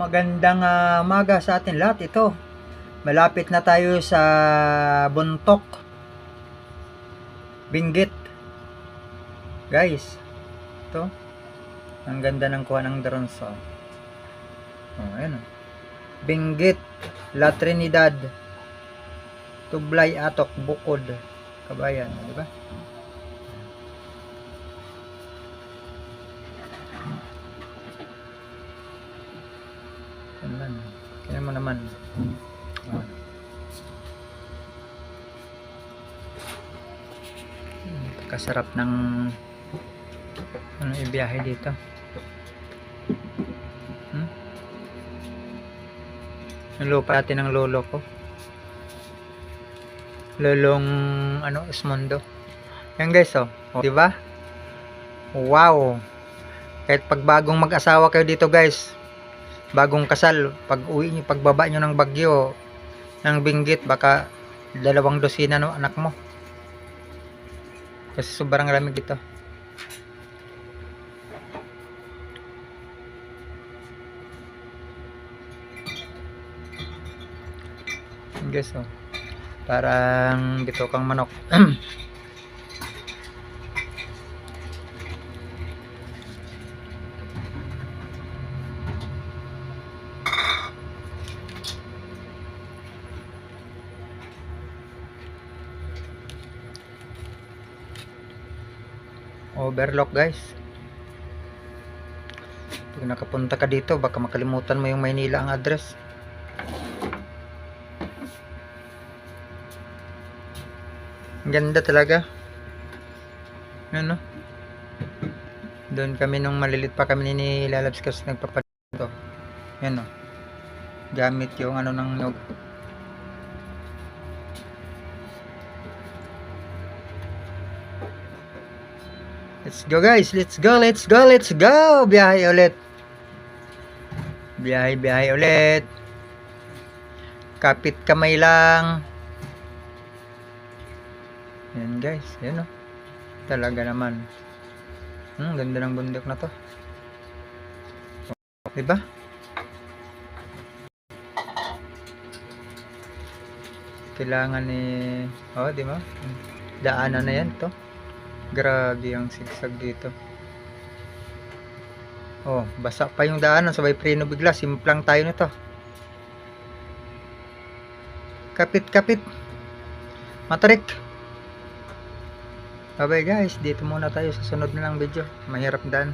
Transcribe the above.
Magandang ah, umaga sa atin lahat ito. Malapit na tayo sa Buntok. Binggit. Guys, ito. Ang ganda ng kuha ng drone sa. Oh, ayan oh. Binggit, La Trinidad, Tublay, Atok, Bukod, Kabayan, di ba? Lang. Kaya mo naman. Oh. Kasarap ng ano ibiyahe dito. Hmm? Yung lupa natin ng lolo ko. Lolong ano Esmondo. Yan guys oh. oh di ba? Wow. Kahit pag bagong mag-asawa kayo dito guys, bagong kasal, pag uwi niyo, pagbaba niyo ng bagyo, ng binggit, baka dalawang dosina no anak mo. Kasi sobrang lamig. Yun, Guys, oh. Parang bito kang manok. Overlock, guys. Pag nakapunta ka dito, baka makalimutan mo yung Maynila ang address. Ganda talaga. Ano? Doon kami nung malilit pa kami ni Lalabs kasi nagpapadito. Yan o. Gamit yung ano ng nyog. Let's go guys. Let's go. Let's go. Let's go. Biyahe ulit. Biyahe, biyahe ulit. Kapit kamay lang. Yan guys, yan o. Talaga naman. Hmm, ganda ng bundok na to. Diba? Kailangan ni... Oh, di ba? Daanan na yan to. Grabe ang sigsag dito. Oh, basa pa yung daanan. Sabay preno bigla. Simplang tayo nito. Kapit-kapit. Matarik. Bye bye guys, dito muna tayo sa sunod na lang video. Mahirap daan.